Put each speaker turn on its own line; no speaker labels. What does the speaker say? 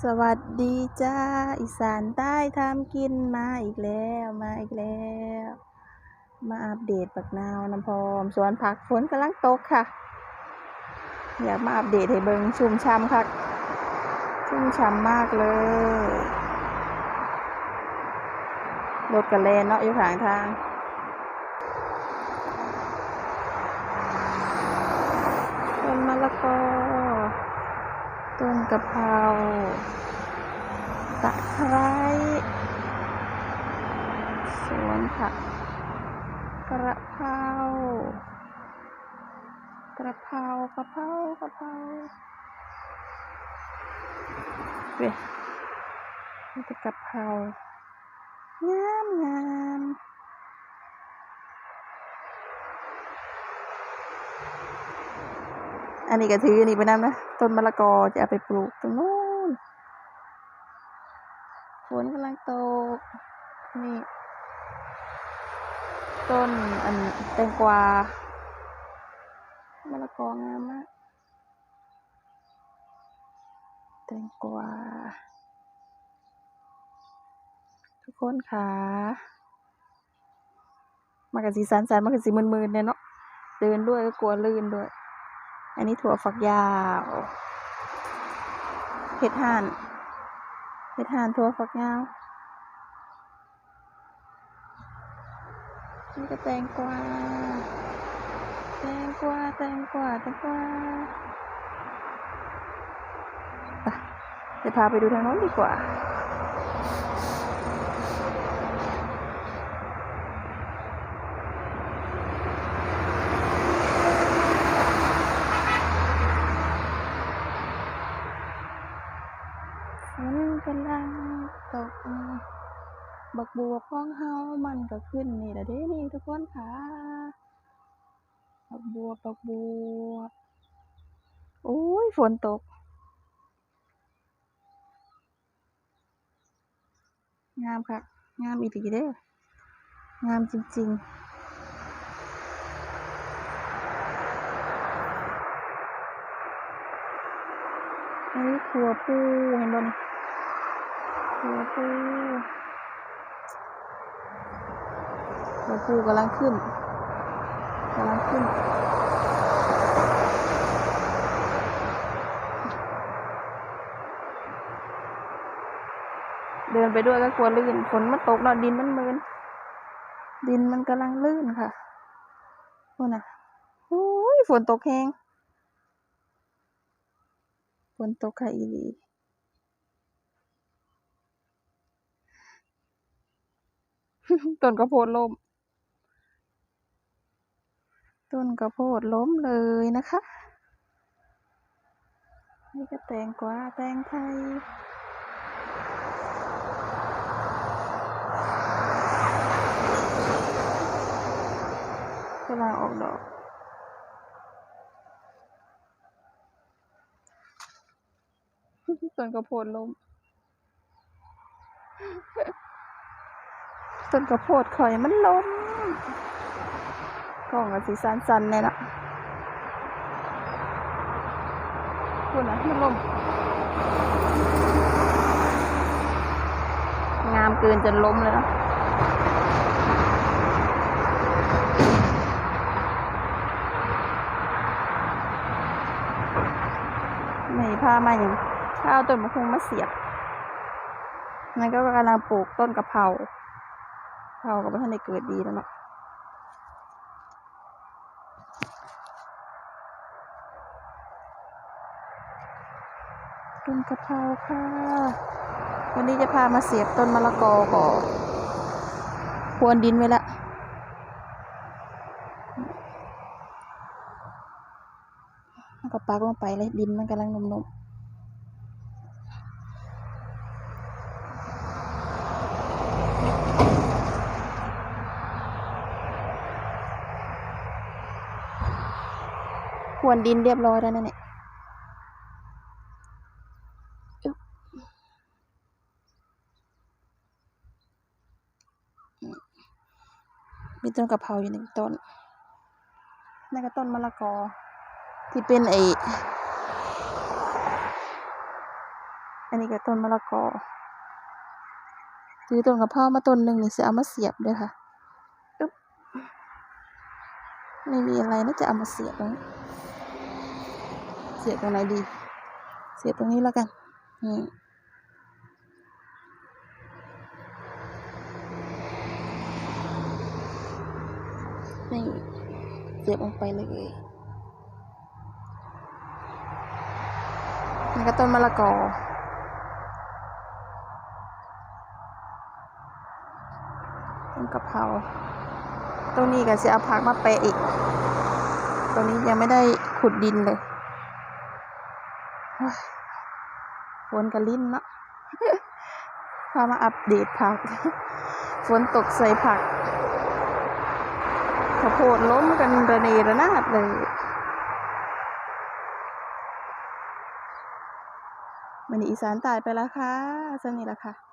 สวัสดีจ้าอีสานใต้ทำกินมาอีกแล้วมาอีกแล้ว มาอัปเดตปักนาวน้ำพอมสวนผักฝนกำลังตกค่ะ อยากมาอัปเดตให้เบิงชุ่มช่ำค่ะชุ่มช่ำมากเลยรถกระเลนเนาะอยู่ข้างทาง ต้นมะละกอ ต้น กะเพราตะไคร้สวนผักกระเพรากระเพรากระเพรากระเพราเว้ยนี่แต่กะเพรางามงาม อันนี้ก็ถืออันนี้ไปนำนะต้นมะละกอจะเอาไปปลูกตรงนู้นฝนกำลังตกนี่ ต้นอันแตงกวามะละกองามมากแตงกวาทุกคนค่ะมากะสีสันสันมากะสีมืนๆเนี่ยเนาะเดินด้วยก็กลัวลื่นด้วย อันนี้ถั่วฝักยาวเห็ดห่านเห็ดห่านถั่วฝักยาวนี่ก็แตงกวาแตงกวาแตงกวาแตงกวาไปเดี๋ยวพาไปดูทางโน้นดีกว่า ฝนกำลังตก บักบัวพองเฮามันก็ขึ้นนี่แหละเด้นี่ทุกคนค่ะบักบัวบักบัวโอ้ยฝนตก งามค่ะ งามอีหลีเด้องามจริง ๆอันนี้ถั่วปูเห็นบนี่ถั่วปู ถั่วปูกำลังขึ้นกำลังขึ้น เดินไปด้วยก็กลัวลื่นฝนมันตกเนาะดินมันมืนดินมันกำลังลื่นค่ะโน่นน่ะโอ้ยฝนตกแหงฝนตกค่ะอีลีต้นกระโพดล้ม ต้นกระโพดล้มเลยนะคะ นี่ก็แตงกวาแตงไทยกำลังออกดอกต้นกระโพดล้ม ต้นกระโพดข่อยมันล้ม กล่องกับสีสันสันเนี่ยนะพูดนะมันล้มงามเกินจนล้มเลยนะไม่พามาอย่างถ้าเอาต้นมะพร้าวมาเสียบนั่นก็กำลังปลูกต้นกะเพราเพรากับท่านได้เกิดดีแล้วเนาะ ต้นกะเพราค่ะ วันนี้จะพามาเสียบต้นมะละกอก่อนพรวนดินไว้ละแล้วก็ปักลงไปเลยดินมันกำลังนุ่มๆพรวนดินเรียบร้อยแล้วนั่นแหละ มีต้นกะเพราอยู่หนึ่งต้นนั่นก็ต้นมะละกอ ที่เป็นไออันนี้ก็ต้นมะละกอถือต้นกะเพรามาต้นหนึ่งนี่จะเอามาเสียบด้วยค่ะอึ๊บไม่มีอะไรน่าจะเอามาเสียบตรงเสียบตรงไหนดี เสียบตรงนี้แล้วกันนี่ นี่เสียบลงไปเลยนี่ก็ต้นมะละกอต้นกะเพราตรงนี้ก็จะเอาผักมาแปะอีก ตรงนี้ยังไม่ได้ขุดดินเลยโอ้ยฝนกระลิ้นเนาะพามาอัปเดตผัก ฝนตกใส่ผัก ข้าวโพดล้มกันระเนระนาดเลยมันนี้อีสานตายไปแล้วค่ะสนิทแหละค่ะ